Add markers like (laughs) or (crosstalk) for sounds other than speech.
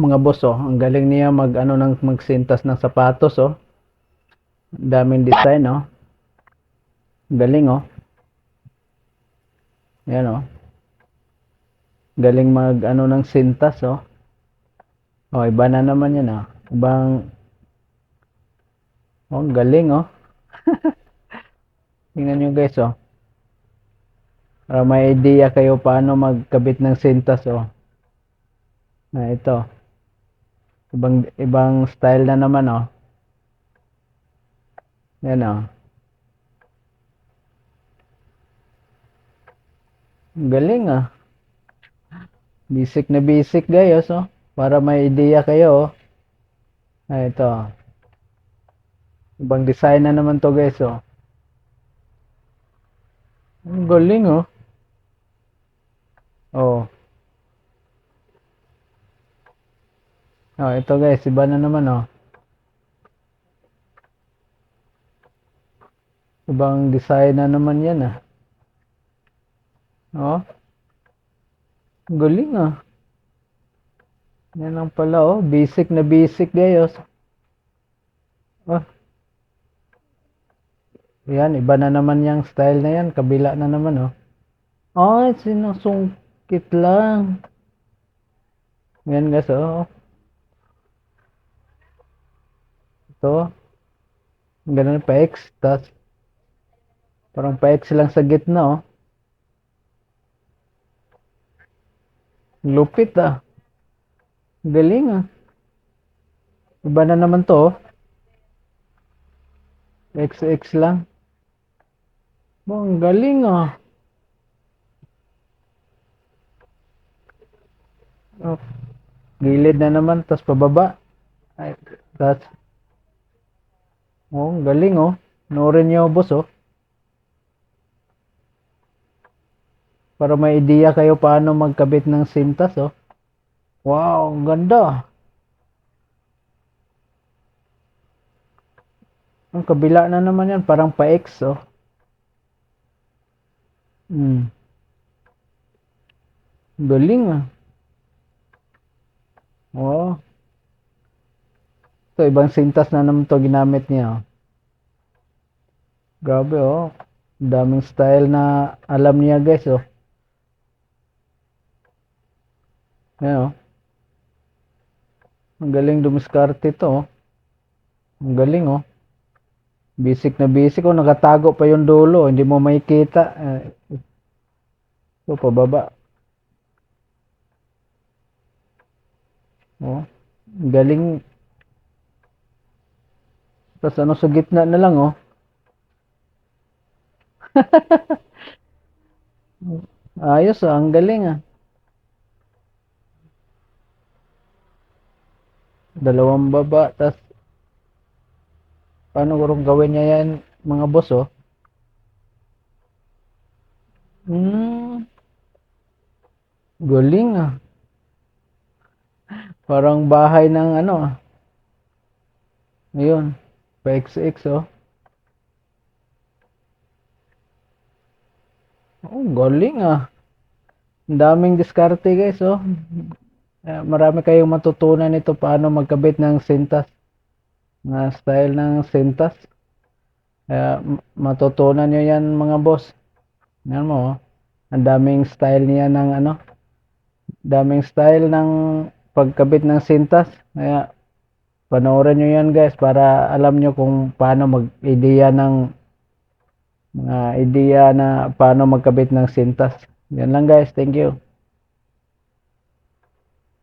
Mga boss, oh. Ang galing niya mag, ano, ng, magsintas ng sapatos, oh. Daming design, oh. Galing, oh. Yan, oh. Galing mag, ano, ng sintas, oh. Oh, iba na naman yan, ah. Ibang, oh, galing, oh. (laughs) Tingnan nyo, guys, oh. Para may idea kayo paano magkabit ng sintas, oh. Na ito. Ibang ibang style na naman, oh. Yan, oh. Galing, ah. Basic na basic, guys, oh. Para may idea kayo, oh. Ah, ito. Ibang design na naman to, guys, oh. Ang galing, oh. Oh. Oh, ito guys, iba na naman oh. Ibang design na naman yan ah. Oh. Galing ah. Yan lang pala oh, basic na basic guys. Oh. Yan, iba na naman yung style na yan, kabila na naman oh. Ay, sinusungkit lang. Yan guys oh. Ito. Ganun pa X. Tas, parang pa X lang sa gitna, oh. Lupit, ah. Galing, ah. Iba na naman to, oh. XX lang. Oh, ang galing, ah. Oh. Gilid na naman, tas pababa. Ay, tas Oh, galing oh. Noorin niyo boss oh. Para may idea kayo paano magkabit ng sintas oh. Wow, ang ganda. Ang kabila na naman yan, parang pa-X oh. Hmm. Galing ah. Oh. Ito, ibang sintas na naman to ginamit niya. Oh. Grabe, oh. Daming style na alam niya, guys, oh. Yan, oh. Ang galing dumiskarte to, oh. Ang galing, oh. Basic na basic, oh. Nakatago pa yung dulo. Hindi mo makikita. Eh, ito, pababa. Oh. Galing. Tapos ano sa gitna na lang, oh. (laughs) Ayos, ah. Ang galing, ah. Dalawang baba, tas paano ko rin gawin niya yan, mga boss, oh. Hmm. Galing, ah. Parang bahay ng ano, ah. Ayun. Pa XX, oh. Oh, galing ah. Daming diskarte guys, oh. Eh, marami kayong matutunan nito paano magkabit ng sintas. Na style ng sintas. Kaya m- matutunan nyo yan mga boss. Yan mo, oh. Ang daming style niya ng ano. Daming style ng pagkabit ng sintas. Kaya panoorin nyo yan guys para alam nyo kung paano mag-ideya ng mga ideya na paano magkabit ng sintas. Yan lang guys. Thank you.